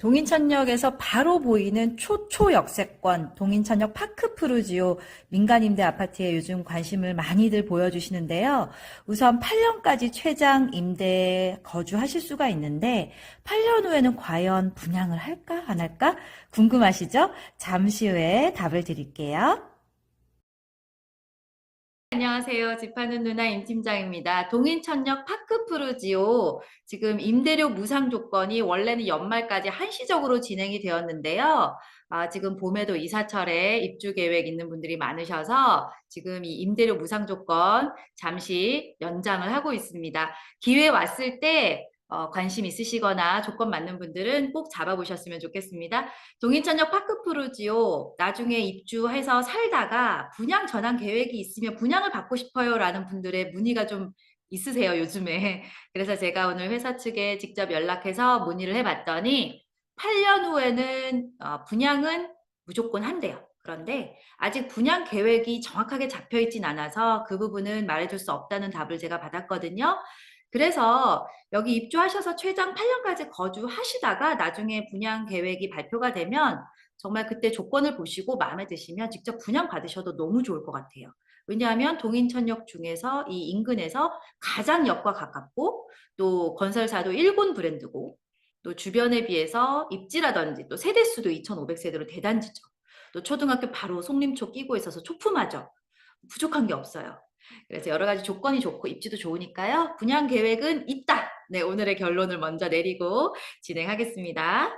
동인천역에서 바로 보이는 초초 역세권 동인천역 파크푸르지오 민간임대 아파트에 요즘 관심을 많이들 보여주시는데요. 우선 8년까지 최장 임대에 거주하실 수가 있는데 8년 후에는 과연 분양을 할까 안 할까 궁금하시죠? 잠시 후에 답을 드릴게요. 안녕하세요. 집하는 누나 임 팀장입니다. 동인천역 파크푸르지오 지금 임대료 무상 조건이 원래는 연말까지 한시적으로 진행이 되었는데요. 아, 지금 봄에도 이사철에 입주 계획 있는 분들이 많으셔서 지금 이 임대료 무상 조건 잠시 연장을 하고 있습니다. 기회 왔을 때 어, 관심 있으시거나 조건 맞는 분들은 꼭 잡아보셨으면 좋겠습니다. 동인천역 파크푸르지오 나중에 입주해서 살다가 분양 전환 계획이 있으면 분양을 받고 싶어요 라는 분들의 문의가 좀 있으세요, 요즘에. 그래서 제가 오늘 회사 측에 직접 연락해서 문의를 해봤더니 8년 후에는 어, 분양은 무조건 한대요. 그런데 아직 분양 계획이 정확하게 잡혀 있진 않아서 그 부분은 말해줄 수 없다는 답을 제가 받았거든요. 그래서 여기 입주하셔서 최장 8년까지 거주하시다가 나중에 분양 계획이 발표가 되면 정말 그때 조건을 보시고 마음에 드시면 직접 분양 받으셔도 너무 좋을 것 같아요. 왜냐하면 동인천역 중에서 이 인근에서 가장 역과 가깝고 또 건설사도 일본 브랜드고 또 주변에 비해서 입지라든지 또 세대수도 2,500세대로 대단지죠. 또 초등학교 바로 송림초 끼고 있어서 초품하죠. 부족한 게 없어요. 그래서 여러 가지 조건이 좋고 입지도 좋으니까요. 분양 계획은 있다. 네, 오늘의 결론을 먼저 내리고 진행하겠습니다.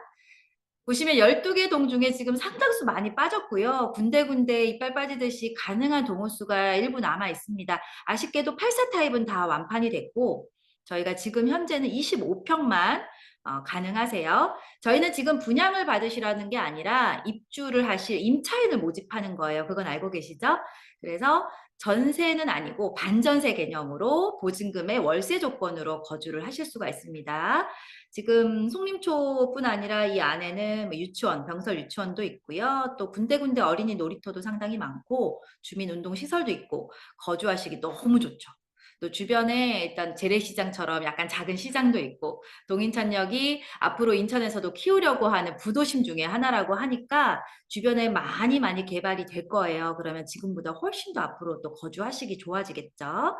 보시면 12개 동 중에 지금 상당수 많이 빠졌고요. 군데군데 이빨 빠지듯이 가능한 동호수가 일부 남아 있습니다. 아쉽게도 84 타입은 다 완판이 됐고 저희가 지금 현재는 25평만 어, 가능하세요. 저희는 지금 분양을 받으시라는 게 아니라 입주를 하실 임차인을 모집하는 거예요. 그건 알고 계시죠? 그래서 전세는 아니고 반전세 개념으로 보증금의 월세 조건으로 거주를 하실 수가 있습니다. 지금 송림초뿐 아니라 이 안에는 뭐 유치원, 병설 유치원도 있고요. 또 군데군데 어린이 놀이터도 상당히 많고 주민운동 시설도 있고 거주하시기 너무 좋죠. 또 주변에 일단 재래시장처럼 약간 작은 시장도 있고 동인천역이 앞으로 인천에서도 키우려고 하는 부도심 중에 하나라고 하니까 주변에 많이 많이 개발이 될 거예요. 그러면 지금보다 훨씬 더 앞으로 또 거주하시기 좋아지겠죠.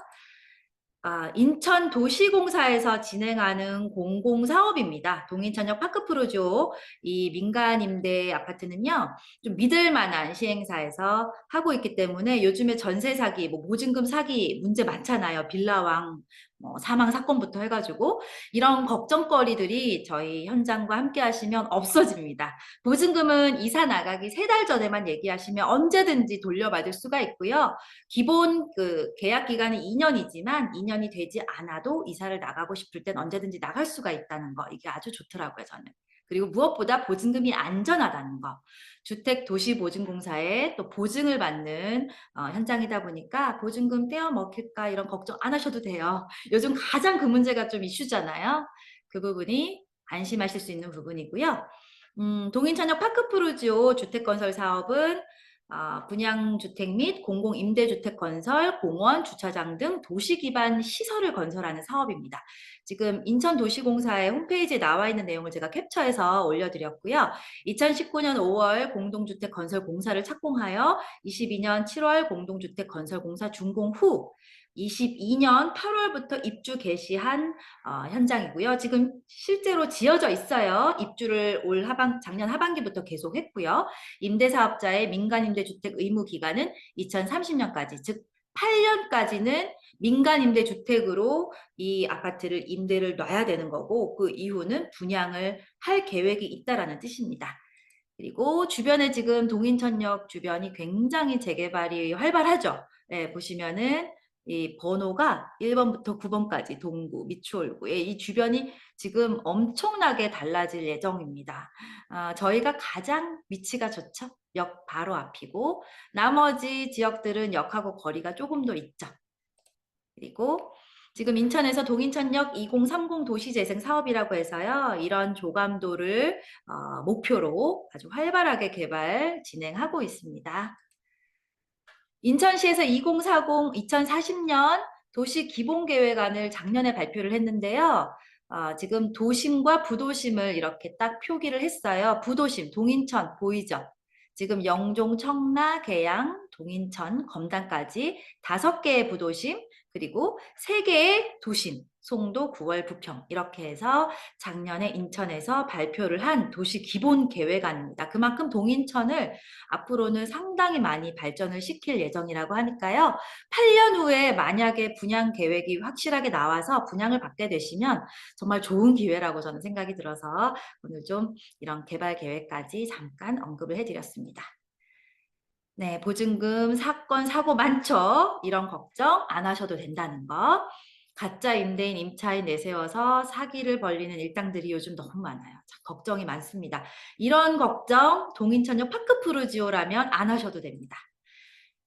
아, 인천 도시공사에서 진행하는 공공사업입니다. 동인천역 파크프로조 이 민간 임대 아파트는요, 좀 믿을 만한 시행사에서 하고 있기 때문에 요즘에 전세 사기, 뭐 보증금 사기 문제 많잖아요. 빌라왕 뭐 사망 사건부터 해가지고 이런 걱정거리들이 저희 현장과 함께 하시면 없어집니다. 보증금은 이사 나가기 세 달 전에만 얘기하시면 언제든지 돌려받을 수가 있고요. 기본 그 계약 기간은 2년이지만 2년이 되지 않아도 이사를 나가고 싶을 땐 언제든지 나갈 수가 있다는 거 이게 아주 좋더라고요 저는. 그리고 무엇보다 보증금이 안전하다는 거. 주택 도시 보증공사에 또 보증을 받는 어, 현장이다 보니까 보증금 떼어 먹힐까 이런 걱정 안 하셔도 돼요. 요즘 가장 그 문제가 좀 이슈잖아요. 그 부분이 안심하실 수 있는 부분이고요. 음, 동인천역 파크프루지오 주택건설 사업은 어, 분양주택 및 공공임대주택 건설, 공원, 주차장 등 도시 기반 시설을 건설하는 사업입니다. 지금 인천도시공사의 홈페이지에 나와 있는 내용을 제가 캡처해서 올려드렸고요. 2019년 5월 공동주택 건설 공사를 착공하여 22년 7월 공동주택 건설 공사 준공 후 22년 8월부터 입주 개시한 어, 현장이고요. 지금 실제로 지어져 있어요. 입주를 올 하반 작년 하반기부터 계속했고요. 임대사업자의 민간임대주택 의무 기간은 2030년까지, 즉 8년까지는 민간 임대 주택으로 이 아파트를 임대를 놔야 되는 거고 그 이후는 분양을 할 계획이 있다라는 뜻입니다. 그리고 주변에 지금 동인천역 주변이 굉장히 재개발이 활발하죠. 네, 보시면은 이 번호가 1번부터 9번까지 동구, 미추홀구 예, 이 주변이 지금 엄청나게 달라질 예정입니다. 아, 저희가 가장 위치가 좋죠. 역 바로 앞이고 나머지 지역들은 역하고 거리가 조금 더 있죠. 그리고 지금 인천에서 동인천역 2030 도시재생 사업이라고 해서요. 이런 조감도를 어, 목표로 아주 활발하게 개발 진행하고 있습니다. 인천시에서 2040, 2040년 도시 기본 계획안을 작년에 발표를 했는데요. 어, 지금 도심과 부도심을 이렇게 딱 표기를 했어요. 부도심, 동인천 보이죠? 지금 영종, 청라, 계양, 동인천, 검단까지 다섯 개의 부도심, 그리고 세 개의 도심, 송도, 구월, 부평 이렇게 해서 작년에 인천에서 발표를 한 도시 기본 계획안입니다. 그만큼 동인천을 앞으로는 상당히 많이 발전을 시킬 예정이라고 하니까요. 8년 후에 만약에 분양 계획이 확실하게 나와서 분양을 받게 되시면 정말 좋은 기회라고 저는 생각이 들어서 오늘 좀 이런 개발 계획까지 잠깐 언급을 해드렸습니다. 네, 보증금, 사건, 사고 많죠? 이런 걱정 안 하셔도 된다는 거. 가짜 임대인, 임차인 내세워서 사기를 벌리는 일당들이 요즘 너무 많아요. 참, 걱정이 많습니다. 이런 걱정 동인천역 파크푸르지오라면 안 하셔도 됩니다.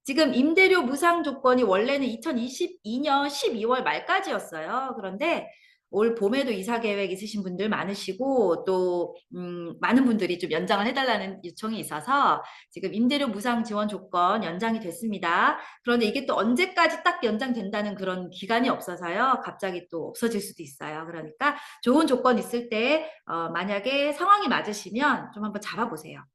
지금 임대료 무상 조건이 원래는 2022년 12월 말까지였어요. 그런데 올 봄에도 이사 계획 있으신 분들 많으시고 또 음, 많은 분들이 좀 연장을 해달라는 요청이 있어서 지금 임대료 무상 지원 조건 연장이 됐습니다. 그런데 이게 또 언제까지 딱 연장된다는 그런 기간이 없어서요. 갑자기 또 없어질 수도 있어요. 그러니까 좋은 조건 있을 때 어, 만약에 상황이 맞으시면 좀 한번 잡아보세요.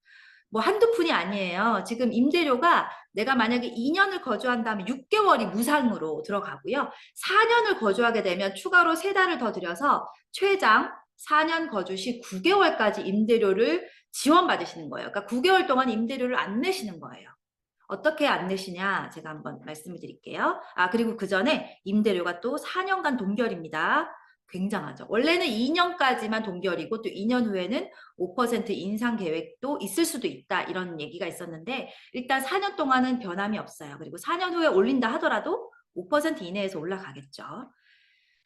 뭐 한두 푼이 아니에요. 지금 임대료가 내가 만약에 2년을 거주한다면 6개월이 무상으로 들어가고요. 4년을 거주하게 되면 추가로 3달을 더 들여서 최장 4년 거주 시 9개월까지 임대료를 지원받으시는 거예요. 그러니까 9개월 동안 임대료를 안 내시는 거예요. 어떻게 안 내시냐 제가 한번 말씀을 드릴게요. 아 그리고 그 전에 임대료가 또 4년간 동결입니다. 굉장하죠. 원래는 2년까지만 동결이고 또 2년 후에는 5% 인상 계획도 있을 수도 있다 이런 얘기가 있었는데 일단 4년 동안은 변함이 없어요. 그리고 4년 후에 올린다 하더라도 5% 이내에서 올라가겠죠.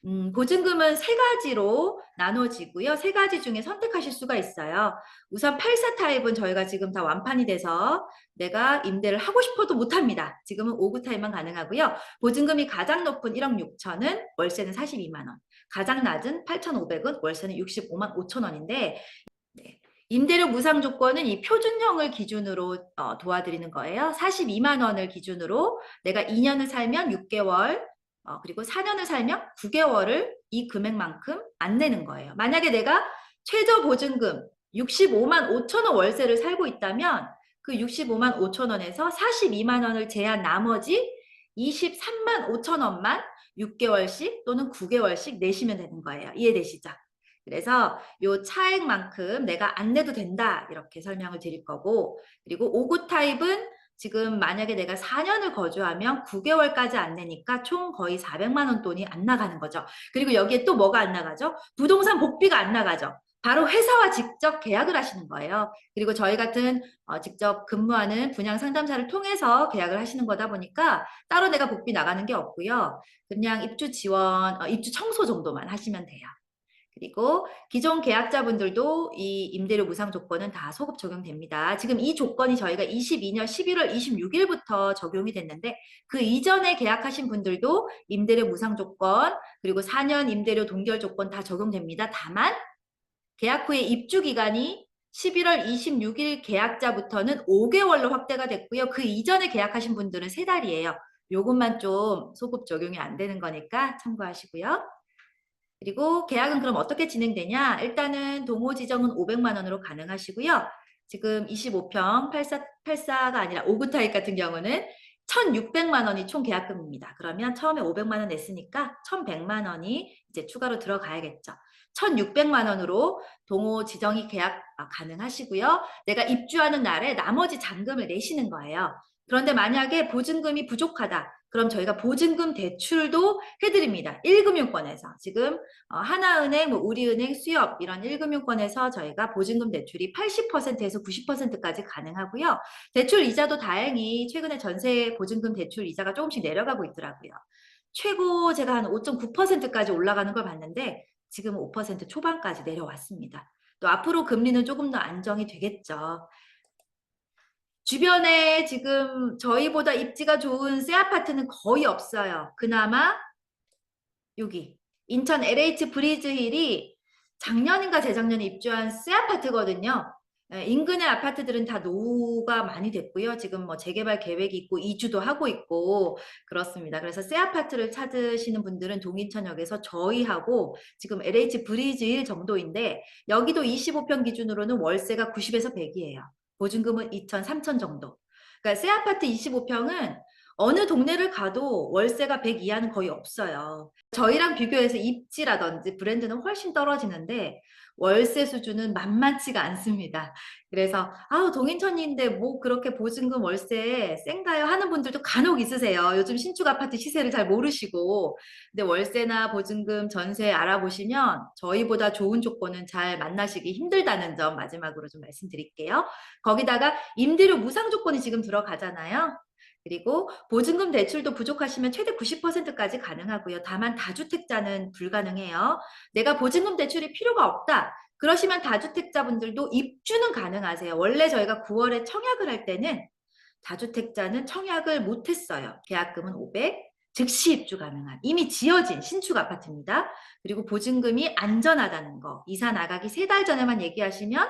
음, 보증금은 세 가지로 나눠지고요. 세 가지 중에 선택하실 수가 있어요. 우선 84 타입은 저희가 지금 다 완판이 돼서 내가 임대를 하고 싶어도 못합니다. 지금은 5구 타입만 가능하고요. 보증금이 가장 높은 1억 6천은 월세는 42만 원. 가장 낮은 8,500은 월세는 65만 5천 원인데 네. 임대료 무상 조건은 이 표준형을 기준으로 어, 도와드리는 거예요. 42만 원을 기준으로 내가 2년을 살면 6개월, 어, 그리고 4년을 살면 9개월을 이 금액만큼 안 내는 거예요. 만약에 내가 최저 보증금 65만 5천 원 월세를 살고 있다면 그 65만 5천 원에서 42만 원을 제한 나머지 23만 5천 원만 6개월씩 또는 9개월씩 내시면 되는 거예요. 이해되시죠? 그래서 요 차액만큼 내가 안 내도 된다 이렇게 설명을 드릴 거고 그리고 5구 타입은 지금 만약에 내가 4년을 거주하면 9개월까지 안 내니까 총 거의 400만 원 돈이 안 나가는 거죠. 그리고 여기에 또 뭐가 안 나가죠? 부동산 복비가 안 나가죠. 바로 회사와 직접 계약을 하시는 거예요. 그리고 저희 같은 어, 직접 근무하는 분양 상담사를 통해서 계약을 하시는 거다 보니까 따로 내가 복비 나가는 게 없고요. 그냥 입주 지원, 어, 입주 청소 정도만 하시면 돼요. 그리고 기존 계약자분들도 이 임대료 무상 조건은 다 소급 적용됩니다. 지금 이 조건이 저희가 22년 11월 26일부터 적용이 됐는데 그 이전에 계약하신 분들도 임대료 무상 조건 그리고 4년 임대료 동결 조건 다 적용됩니다. 다만 계약 후에 입주 기간이 11월 26일 계약자부터는 5개월로 확대가 됐고요. 그 이전에 계약하신 분들은 3달이에요. 요것만 좀 소급 적용이 안 되는 거니까 참고하시고요. 그리고 계약은 그럼 어떻게 진행되냐? 일단은 동호 지정은 500만 원으로 가능하시고요. 지금 25평 84, 84가 아니라 5구 타입 같은 경우는 1,600만 원이 총 계약금입니다. 그러면 처음에 500만 원 냈으니까 1,100만 원이 이제 추가로 들어가야겠죠. 1,600만 원으로 동호 지정이 계약 아, 가능하시고요. 내가 입주하는 날에 나머지 잔금을 내시는 거예요. 그런데 만약에 보증금이 부족하다. 그럼 저희가 보증금 대출도 해드립니다. 1금융권에서 지금 어, 하나은행, 뭐 우리은행, 수협 이런 1금융권에서 저희가 보증금 대출이 80%에서 90%까지 가능하고요. 대출 이자도 다행히 최근에 전세 보증금 대출 이자가 조금씩 내려가고 있더라고요. 최고 제가 한 5.9%까지 올라가는 걸 봤는데 지금 5% 초반까지 내려왔습니다. 또 앞으로 금리는 조금 더 안정이 되겠죠. 주변에 지금 저희보다 입지가 좋은 새 아파트는 거의 없어요. 그나마 여기 인천 LH 브리즈힐이 작년인가 재작년에 입주한 새 아파트거든요. 예, 인근의 아파트들은 다 노후가 많이 됐고요. 지금 뭐 재개발 계획이 있고 이주도 하고 있고 그렇습니다. 그래서 새 아파트를 찾으시는 분들은 동인천역에서 저희하고 지금 LH 브리즈 1 정도인데 여기도 25평 기준으로는 월세가 90에서 100이에요. 보증금은 2천, 3천 정도. 그러니까 새 아파트 25평은 어느 동네를 가도 월세가 100 이하는 거의 없어요. 저희랑 비교해서 입지라든지 브랜드는 훨씬 떨어지는데 월세 수준은 만만치가 않습니다. 그래서 아우 동인천인데 뭐 그렇게 보증금 월세 센가요 하는 분들도 간혹 있으세요. 요즘 신축 아파트 시세를 잘 모르시고 근데 월세나 보증금 전세 알아보시면 저희보다 좋은 조건은 잘 만나시기 힘들다는 점 마지막으로 좀 말씀드릴게요. 거기다가 임대료 무상 조건이 지금 들어가잖아요. 그리고 보증금 대출도 부족하시면 최대 90%까지 가능하고요. 다만 다주택자는 불가능해요. 내가 보증금 대출이 필요가 없다. 그러시면 다주택자분들도 입주는 가능하세요. 원래 저희가 9월에 청약을 할 때는 다주택자는 청약을 못했어요. 계약금은 500, 즉시 입주 가능한 이미 지어진 신축 아파트입니다. 그리고 보증금이 안전하다는 거 이사 나가기 세 달 전에만 얘기하시면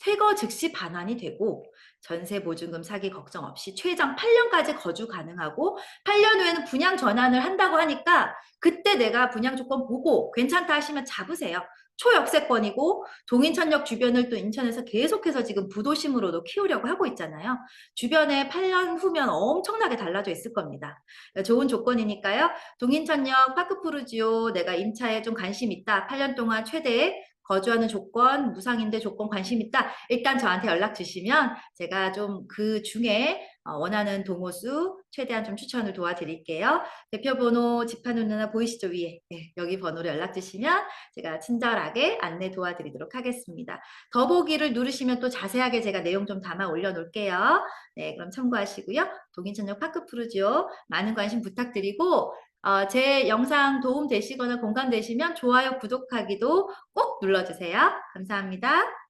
퇴거 즉시 반환이 되고 전세 보증금 사기 걱정 없이 최장 8년까지 거주 가능하고 8년 후에는 분양 전환을 한다고 하니까 그때 내가 분양 조건 보고 괜찮다 하시면 잡으세요. 초역세권이고 동인천역 주변을 또 인천에서 계속해서 지금 부도심으로도 키우려고 하고 있잖아요. 주변에 8년 후면 엄청나게 달라져 있을 겁니다. 좋은 조건이니까요. 동인천역 파크푸르지오 내가 임차에 좀 관심 있다. 8년 동안 최대 거주하는 조건, 무상임대 조건 관심 있다. 일단 저한테 연락 주시면 제가 좀 그 중에 어, 원하는 동호수 최대한 좀 추천을 도와드릴게요. 대표번호 집하는 누나 보이시죠 위에 네, 여기 번호로 연락 주시면 제가 친절하게 안내 도와드리도록 하겠습니다. 더보기를 누르시면 또 자세하게 제가 내용 좀 담아 올려놓을게요. 네, 그럼 참고하시고요. 동인천역 파크푸르지오 많은 관심 부탁드리고 어, 제 영상 도움 되시거나 공감되시면 좋아요, 구독하기도 꼭 눌러주세요. 감사합니다.